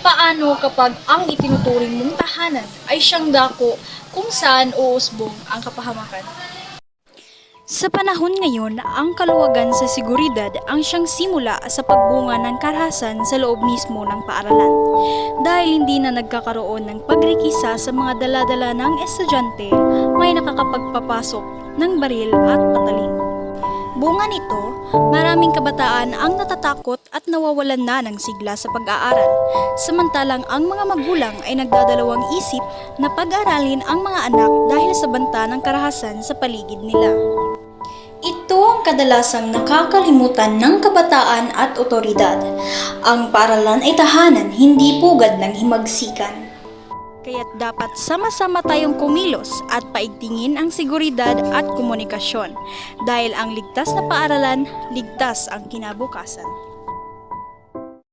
Paano kapag ang itinuturing mong tahanan ay siyang dako kung saan uusbong ang kapahamakan? Sa panahon ngayon, ang kaluwagan sa seguridad ang siyang simula sa pagbunga ng karahasan sa loob mismo ng paaralan. Dahil hindi na nagkakaroon ng pagrikisa sa mga daladala ng estudyante, may nakakapagpapasok ng baril at patalim. Bunga nito, maraming kabataan ang natatakot at nawawalan na ng sigla sa pag-aaral, samantalang ang mga magulang ay nagdadalawang isip na pag-aralin ang mga anak dahil sa banta ng karahasan sa paligid nila. Ito ang kadalasang nakakalimutan ng kabataan at otoridad. Ang paaralan ay tahanan, hindi pugad ng himagsikan. Kaya't dapat sama-sama tayong kumilos at paigtingin ang seguridad at komunikasyon dahil ang ligtas na paaralan, ligtas ang kinabukasan.